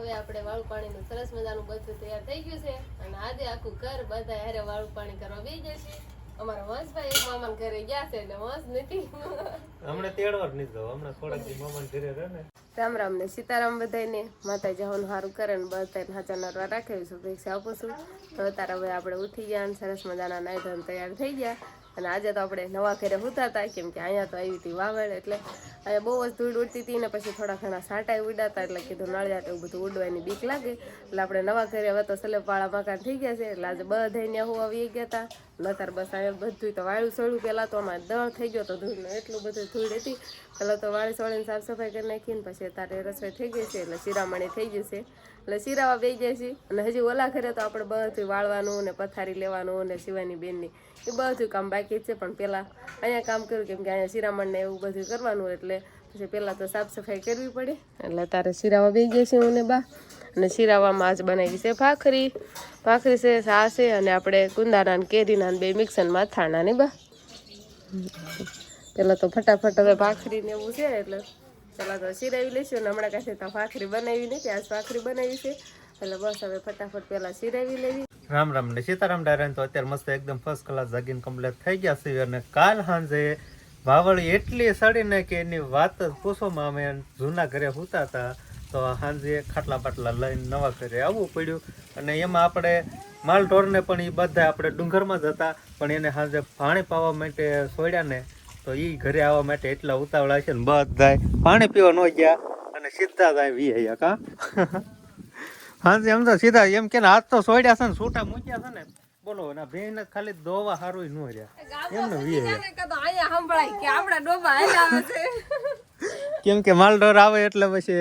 હવે આપણે વાળું પાણીનું સરસ મજાનું બધું તૈયાર થઈ ગયું છે. અને આજે આખું ઘર બધા હારે વાળું પાણી કરવા બેસી જશે અમારા વંશભાઈ એક મામા ઘરે ગયા છે એટલે વંશ નથી. હમણાં તેડવાર નહીં જાવ. હમણાં થોડાક દી મામા ઘરે રહે ને. રામ રામ ને સીતારામ બધાને માતા જવાનું સારું કરે ને બધાને હાચા નરવા રાખે શુભેચ્છા આપું છું. તો અત્યારે હવે આપણે ઉઠી ગયા અને સરસ મજાના નાઈ ધોઈને તૈયાર થઈ ગયા. અને આજે તો આપણે નવા ઘરે હુતા હતા કેમ કે અહીંયા તો આવી હતી વાવડ એટલે અહીંયા બહુ જ ધૂળ ઉડતી હતી ને પછી થોડા ઘણા સાંટાઈ ઉડાતા એટલે કીધું નળિયાટ એવું બધું ઉડવાની બીક લાગે. એટલે આપણે નવા ઘરે હવે તો સલેપાળા મકાન થઈ ગયા છે, એટલે આજે બધા ત્યાં હું આવી ગયા હતા નતર બસ અહીંયા બધું તો વાળું સોળ્યું. પહેલાં તો અમારે દળ થઈ ગયો તો ધૂળનો એટલું બધું ધૂળ હતી. પહેલાં તો વાળી સોળીને સાફ સફાઈ કરી નાખીને પછી તારે રસોઈ થઈ ગઈ છે, એટલે શિરામણી થઈ ગયું છે. એટલે શિરાવા બેસી જાય છે અને હજી ઓલા ઘરે તો આપણે બધું વાળવાનું ને પથારી લેવાનું ને શિવાની બેનની. એ બધું કામ બાકી છે, પણ પહેલાં અહીંયા કામ કર્યું કેમ કે અહીંયા શિરામણને એવું બધું કરવાનું એટલે પછી પહેલાં તો સાફ સફાઈ કરવી પડે. એટલે તારે શિરાવા બે જાય છે હું ને બા. અને શિરાવામાં આજ બનાવી છે ભાખરી. ભાખરી છે સા છે અને આપણે કુંદાના ને કેરીના બે મિક્સરમાં થાણા ને બા? પેલા તો ફટાફટ હવે ભાખરી ને એવું છે, એટલે પેલા તો સિરાવી લઈશું અને હમણાં કાંઈ તો ભાખરી બનાવી નથી આજ ભાખરી બનાવી છે. એટલે બસ હવે ફટાફટ પેલા સિરાવી લેવી. રામ રામ ને સીતારામ ડાયરાન તો અત્યારે મસ્ત એકદમ ફર્સ્ટ ક્લાસ જાગીને કમ્પ્લીટ થઈ ગયા છે અને કાલ સાંજે વાવળી એટલી સડીને કે એની વાત જ પૂછોમાં અમે જૂના ઘરે સૂતા હતા. તો સાંજે ખાટલા બાટલા લઈને નવા ઘરે આવવું પડ્યું. અને એમાં આપણે માલ ઢોરને પણ એ બધા આપણે ડુંગરમાં જ હતા. પણ એને સાંજે પાણી પાવા માટે છોડ્યા ને તો એ ઘરે આવવા માટે એટલા ઉતાવળા છે ને બધા પાણી પીવા ન ગયા અને સીધા જ વી ગયા કા. હાજી એમ તો સીધા એમ કે હાથ તો સોડ્યા છે ને છૂટા મૂક્યા છે ને. બોલો ના બેન ખાલી દોવા હારું ન રહ્યા. એમને ને વી સંભળાય કે આપણા ડોબા આવે છે. કેમ કે માલ ઢોર આવે એટલે પછી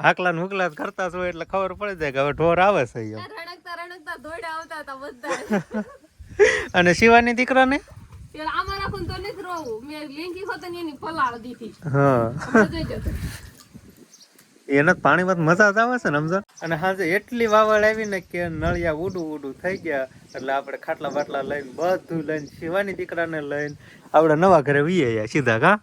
હાકલા ને હુકલા કરતા હોય એટલે ખબર પડી જાય કે હવે ઢોર આવે છે રણકતા રણકતા દોડ્યા આવતા હતા બધા. અને શિવાની દીકરાને? પેલા આમાં તો નથી રોવું. મેં લીંકી હોત એની પલાળ દીધી. હા. હમણાં જોઈ જતો એને જ પાણીમાં મજા જ આવે છે ને સમજો અને હાજે એટલી વાવડ આવી ને કે નળિયા ઉડું ઉડું થઈ ગયા. એટલે આપણે ખાટલા બાટલા લઈને બધું લઈને શિવાની દીકરાને લઈને આપણે નવા ઘરે વીએ સીધા કા?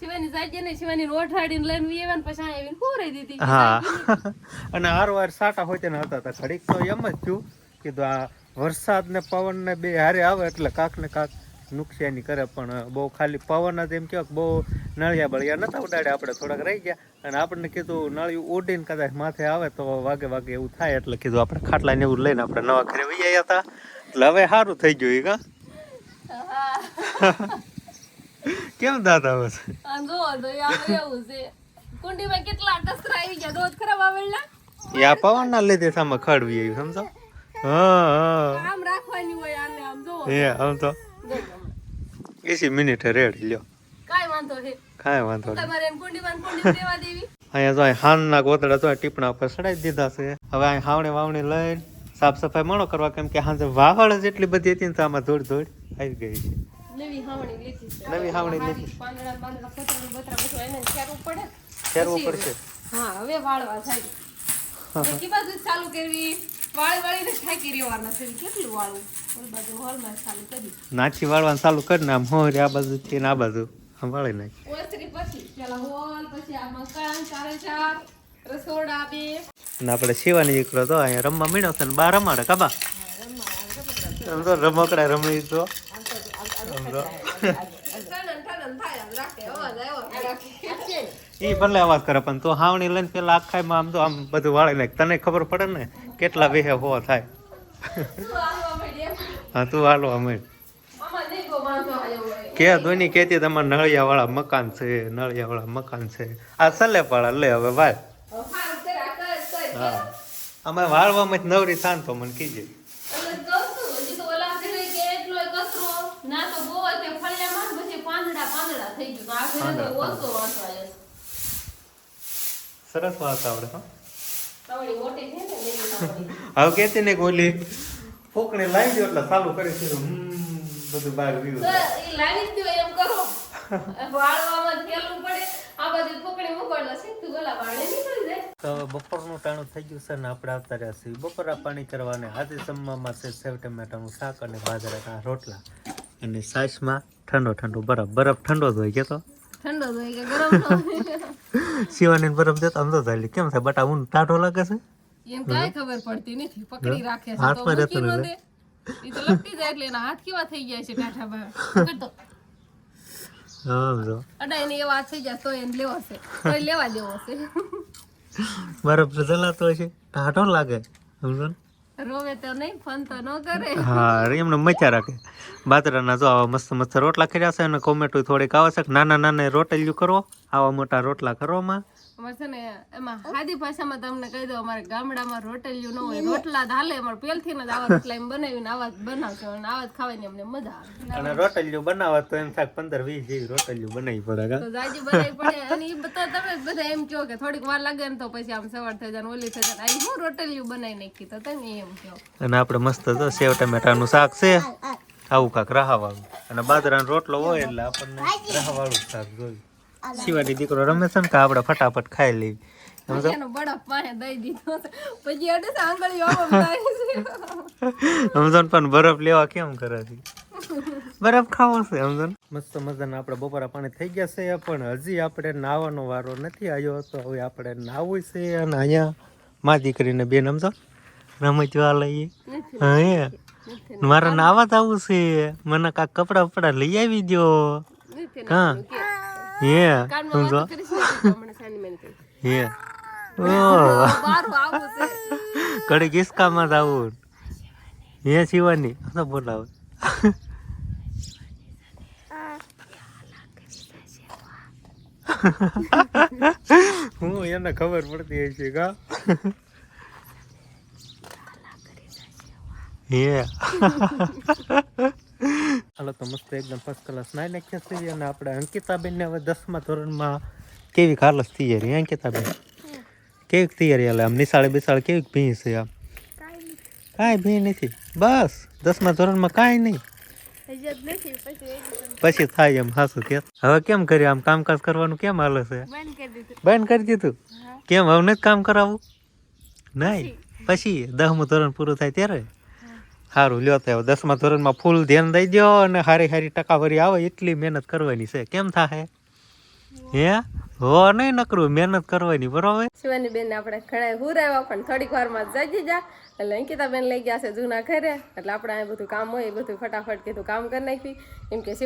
શિવાની સાજી ને શિવાની રોઠાડીને લઈને વી આવ્યા ને પછી આવીને પૂરાઈ દીધી. હા. અને હારવાર સાટા હોય તેને હતા ઘડીક તો એમ જ થયું કીધું આ વરસાદ ને પવન ને બે હારે આવે એટલે કાક ને કાક નુકસાની કરે પણ બહુ ખાલી પવન જ એમ કહેવાય કે બહુ નળિયા બળિયા નતા ઉડાડ્યા. આપણે થોડાક રહી ગયા અને આપણને કીધું નળિયું ઉડીને કદાચ માથે આવે તો વાગે વાગે એવું થાય. એટલે કીધું આપણે ખાટલા ને એવું લઈને આપણે નવા ઘરે વહી આવ્યા હતા. એટલે હવે સારું થઈ ગયું કા? કેમ દાંત આવે છે? આ જોવો તો એવું છે. કુંડીમાં કેટલા કચરા આવી ગયા દોત ખરાબ આવેલા આ પવન ના લીધે સામે ખડવી આવી સમજો? હા હા. આમ રાખવાની હોય આને આમ જો. એ આમ તો. એસી મિનિટે રેડ લ્યો. કાંઈ વાંધો હે કાઈ વાંધો તમારે એમ કુંડીમાં ને કુંડીમાં રહેવા દેવી? અહીંયા તો અહીં હાનના ગોતડા તો ટીપણા પર ચડાવી દીધા છે. હવે અહીં હાવણે વાવણે લઈને સાફ સફાઈ મણો કરવા કેમ કે હાંજે વાવળ જ એટલી બધી હતી ને તો આમાં ધોડ ધોડ આવી ગઈ છે. નવી હાવણી લીધી છે. નવી હાવણી લીધી પાંદડા ને પાંદડા પતરા બતરા બધું એને ખેરવું પડે. ફેરવું પડશે. હા હવે વાળવા થાય એકી બાજુ ચાલુ કરવી. વાળી વાળીને થાકી રહેવાના છે. કેટલું વાળવું ઓલી બાજુ હોલમાં ચાલુ કરી. નાચી વાળવાનું ચાલુ આમ હોરી આ બાજુથી ને આ બાજુ આમ વાળી નાખી. ઓસરી પછી પેલા હોલ પછી આ મકાન ચારે ચાર રસોડા બે. અને આપણે શિવાની દીકરો તો અહીંયા રમવા મીણો છે ને રમાડે કાબા રમકડા રમી તો ઈ ભલે અવાજ કરે પણ તું હાવણી લઈને પેલા આખામાં આમ તો આમ બધું વાળી નાખ તને ખબર પડે ને કેટલા વેહે હો થાય? હા તું હાલો અમે કે ધોની કહેતી તમારે નળિયા વાળા મકાન છે નળિયા વાળા મકાન છે આ સલે પાડા લે હવે ભાઈ. હા અમે વાળવામાં જ નવરી થાન તો મને કીજે એટલે કહું છું, હજી તો ઓલા ઘરે કે એટલોય કચરો, ના તો બહુ હોય કે ફળિયામાં ને પછી પાંદડા પાંદડા થઈ ગયું. તો આ ઘરે તો પાંદડા, ઓછો વાંધો આવ્યો. સરસ વાત આવડે હો. હવે કહેતી ને કે ઓલી લાવી દો એટલે ચાલુ કરી છે બધું બહાર તો ગયું ઈ લાવી દો એમ કરો. વાળવામાં જ પડે, આ બાજુ પકડી મૂકો એટલે સીધું ગલા વાળે નીકળી જાય. તો બપોરનું ટાણું થઈ ગયું છે ને આપણે આવતા રહ્યા છીએ. બપોરા પાણી કરવાને આજે જમવામાં છે સેવ ટમેટાનું શાક અને બાજરાના રોટલા. અને સાસમાં ઠંડો ઠંડો બરફ બરફ ઠંડો જ હોય કે તો ઠંડો જ કે ગરમ. શિવાની બરફ દેતા આમ તો ચાલી કેમ થાય? બટા ઊન ટાઢો લાગે છે? એમ કાંઈ ખબર પડતી નથી. પકડી રાખે છે હાથમાં રહેતો નથી. દે તો લપટી જાય એટલે એના હાથ કેવા થઈ જાય છે ટાઢા બા? પકડ તો. અડાઈને એવા થઈ જાય તો એને લેવો છે. તો લેવા દેવો છે. બરફ જલાતો છે. ટાઢો લાગે. સમજો ને? હા, એમને મચા રાખે. બાજરાના જો આવા મસ્ત મસ્ત રોટલા કર્યા છે અને કોમેટો થોડીક આવે છે નાના નાના રોટલિયું કરો, આવા મોટા રોટલા કરવામાં અમારે છે ને એમાં સાદી ભાષામાં તમને કહી દઉં અમારે ગામડામાં રોટલિયું ન હોય રોટલા જ હાલે. અમારે પહેલથી જ આવા રોટલા એમ બનાવીને આવા જ બનાવશો અને આવા જ ખાવાની અમને મજા આવે. અને રોટલિયું બનાવવા તો એમ થાય પંદર વીસ જેવી રોટલિયું બનાવી પડે તો જાજી બનાવી પડે. અને ઈ તો તમે બધા એમ કહો કે થોડીક વાર લાગે ને તો પછી આમ સવાર થઈ જાય ઓલી થઈ જાય. આ હું રોટલિયું બનાવી નાખી? તો તમે એમ કહો. અને આપણે મસ્ત તો સેવ ટમેટાનું શાક છે. આવું કાંક રાહાવાળું. અને બાજરાનો રોટલો હોય એટલે આપણને રાહવાળું શાક જોઈએ. શિવાની દીકરો રમે છે ને કે આપણે ફટાફટ ખાઈ લેવી સમજો એનો બરફ પાસે દઈ દીધો છે. પછી અડે છે આંગળીઓ આમ આમ થાય છે. સમજો ને પણ બરફ લેવા કેમ કરે છે? બરફ ખાવો છે સમજો મસ્ત મજાના આપણે બપોરા પાણી થઈ ગયા છે પણ હજી આપણે નાવાનો વારો નથી આવ્યો તો હવે આપણે નાવું છે અને અહીંયા મા દીકરીને બેન સમજો. રમતવા લઈએ. હા મારે નાવા જ આવું છે. મને કાંક કપડા વપડા લઈ આવી દો હા. હે ઓ આવું છે કડી કિસકામાં જ હે શિવાની તો બોલાવ હું એને ખબર પડતી હશે કા હે હાલો તો મસ્ત એકદમ ફર્સ્ટ ક્લાસ નાઈ નાખ્યા છે અને આપણે અંકિતાબેન ને હવે દસમા ધોરણમાં કેવી ખાલસ તૈયારી અંકિતાબેન? કેવીક તૈયારી હાલે? આમ નિશાળે બિશાળે કેવીક ભીં છે આમ? કાંઈ ભીં નથી. બસ દસમા ધોરણમાં કાંઈ નહીં. પછી થાય એમ હાસું કે. હવે કેમ કર્યું આમ કામકાજ કરવાનું કેમ હાલે છે? બંધ કરી દીધું? બંધ કરી દીધું કેમ? હવે નથી કામ કરાવવું? નહીં. પછી દસમું ધોરણ પૂરું થાય ત્યારે? સારું લ્યો તો દસમા ધોરણમાં ફૂલ ધ્યાન દઈ દો અને સારી સારી ટકાવારી આવે એટલી મહેનત કરવાની છે. કેમ થાય હે? શિવાની બેન બેન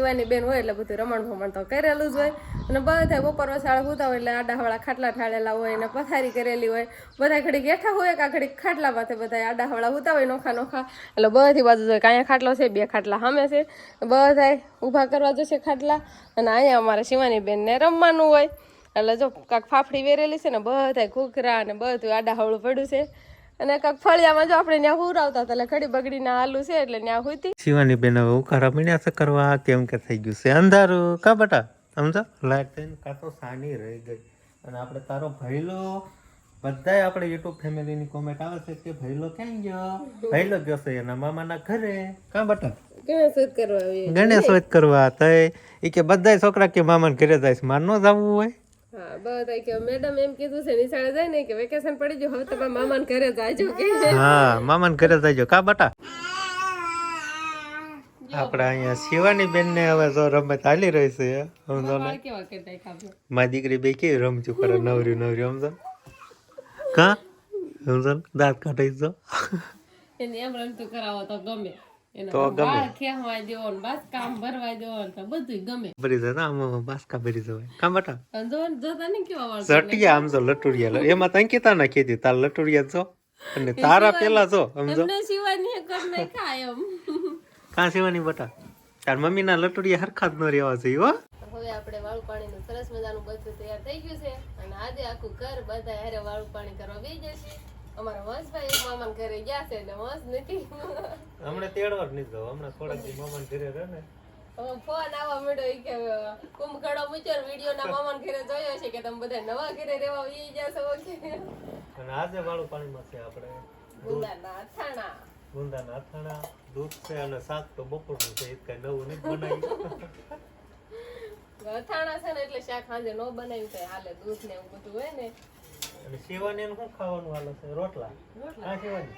હોય બેન એટલે બધું રમણ ભમણ તો કરેલું જ હોય. અને બધા બપોર વસાળ હોતા હોય એટલે આડાવાળા ખાટલા ઠાળેલા હોય ને પથારી કરેલી હોય. બધા ઘડીક હેઠા હોય કા ઘડીક ખાટલા માથે બધા આડાવાળા હોતા હોય નોખા નોખા. એટલે બધી બાજુ જોઈએ કાંઈ ખાટલો છે, બે ખાટલા સામે છે. બધા ઊભા કરવા જશે ખાટલા. અને અહીંયા અમારે શિવાની બેનને રમવાનું હોય. એટલે જો કાંક ફાફડી વેરેલી છે ને બધા ઘૂઘરા ને બધું આડા હવળું પડ્યું છે. અને કાંક ફળિયામાં જો આપણે ત્યાં હુરાવતા હતા એટલે ઘડી બગડીના આલુ છે એટલે ત્યાં હુતી શિવાની બેન હવે ઉકારા પીણ્યા છે કરવા કેમ કે થઈ ગયું છે? અંધારું. કા બટા? સમજો? લાઈટ થઈને કાં તો સાની રહી ગઈ. અને આપણે તારો ભૈલો બધાય આપણે યુટ્યુબ ફેમિલીની કોમેન્ટ આવે છે કે ભૈલો ક્યાં ગયો? ભૈલો ગયો છે એના મામાના ઘરે. કા બટા? ગણેશ કરવા ગણેશ કરવા તય એ કે બધાય છોકરા કે મામાના ઘરે જાય માર ન જવું હોય. હા બધા કે મેડમ એમ કીધું છે નિશાળે જાય ને કે વેકેશન પડી ગયું હવે તમે મામાને ઘરે જાજો કે. હા મામાના ઘરે જાજો કા બટા? આપણે અહીંયા શિવાની બેન ને હવે જો રમત ચાલી રહી છે સમજો ને? કેવા કરતા ખાબો મારી દીકરી બે કેવી રમચું કરે નવરી નવરી સમજો કા? સમજો? દાંત કાઢી દો એને એમ રમતું કરાવો તો ગમે. તો ગમે. વાળ દેવો ને બસ કામ દેવો ને બધું ગમે. ભરી જાય આમ બાસકા ભરી જવાય કામ બટા? જોતા નહીં કેવા વાળ ચટિયા આમ જો લટુડિયા એમાં તો ના કીધી તાર લટુડિયા જો. અને તારા પેલા જો સમજો એમને કર નહીં ખાય એમ. કાં સિવાની બટા? તાર મમ્મી ના લટુડિયા હરખા જ ન રહેવા જોઈએ હો. હવે આપણે વાળું પાણીનું સરસ મજાનું બધું તૈયાર થઈ ગયું છે. અને આજે આખું ઘર બધા હારે વાળું પાણી કરવા બેસી જશે અમારા વંશભાઈ એક મામાના ઘરે ગયા છે એટલે વંશ નથી. હમણાં તેડવા જ નહીં હમણાં થોડાક દી મામા ઘરે રહે ને. ફોન આવવા મળ્યો કે કુંભકળો મૂક્યો વીડિયો ના મામાના ઘરે જોયો છે કે તમે બધા નવા ઘરે રહેવા ઈ જશો કે? અને આજે વાળું પાણીમાં છે આપણે ગુંદાના અથાણા. ગુંદાના અથાણા દૂધ છે અને શાક તો બપોરનું છે એ કઈ નવું નહીં બનાવ્યું. અથાણા છે ને એટલે શાક સાંજે નો બનાવ્યું થાય હાલે દૂધ ને એવું બધું હોય ને. અને શિવાની શું ખાવાનું હાલે છે? રોટલા. હા શિવાની?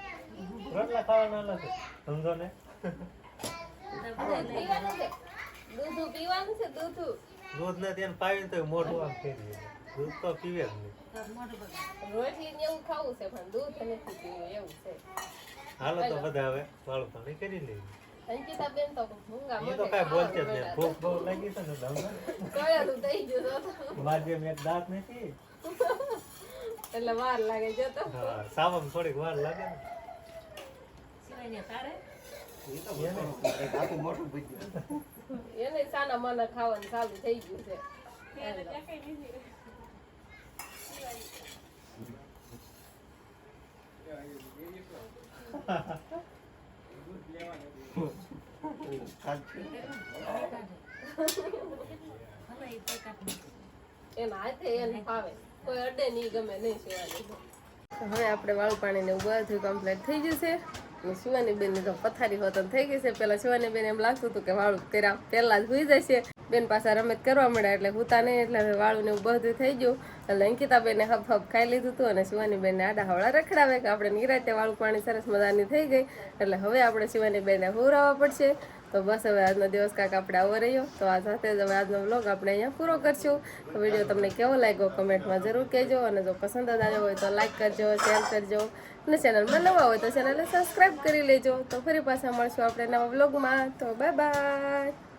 રોટલા ખાવાનું હાલે છે? સમજો ને. પીવાનું દૂધ. પીવાનું ને તેને પાવી તો મોઢું આમ ફેરી દૂધ તો પીવે જ નહીં. રોટલી ને એવું ખાવું છે પણ દૂધ નથી પીવું એવું છે. હાલો તો બધા હવે વાળું પાણી કરી લઈએ અંકિતા તો કાંઈ બોલશે જ નહીં. ભૂખ બહુ લાગી છે ને તમને થઈ ગયું તો. એક દાંત નથી. એટલે વાર લાગે જતો હા સાવમ થોડીક વાર લાગે ને એને સાના માના ખાવાનું ચાલુ થઈ ગયું છે એના હાથે એને ફાવે કોઈ અડે નહીં, ગમે નહીં હવે આપણે વાળું પાણી ને થયું કમ્પ્લીટ થઈ જશે શિવાની બેન તો પથારી હોતન થઈ ગઈ છે. પેલા શિવાની બેન એમ લાગતું હતું કે વાળું તેરા પહેલા જ હોઈ જશે. બેન પાછા રમત કરવા મળ્યા એટલે હુતા નહીં, એટલે વાળું ને ઊભા બધું થઈ ગયું. એટલે અંકિતા બેને હબ હબ ખાઈ લીધું હતું અને શિવાની બેનને આડા હવળા રખડાવે કે આપણે નિરાતે વાળું પાણી સરસ મજાની થઈ ગઈ. એટલે હવે આપણે શિવાની બેનને હુરાવવા પડશે. તો બસ હવે આજનો દિવસ કાંક આપણે આવો રહ્યો. તો આ સાથે જ હવે આજનો વ્લોગ આપણે અહીંયા પૂરો કરશું. તો વીડિયો તમને કેવો લાગ્યો કમેન્ટમાં જરૂર કહેજો. અને જો પસંદ આવ્યો હોય તો લાઈક કરજો, શેર કરજો. અને ચેનલમાં નવા હોય તો ચેનલને સબસ્ક્રાઈબ કરી લેજો. તો ફરી પાછા મળશું આપણે નવા વ્લોગમાં. તો બાય બાય.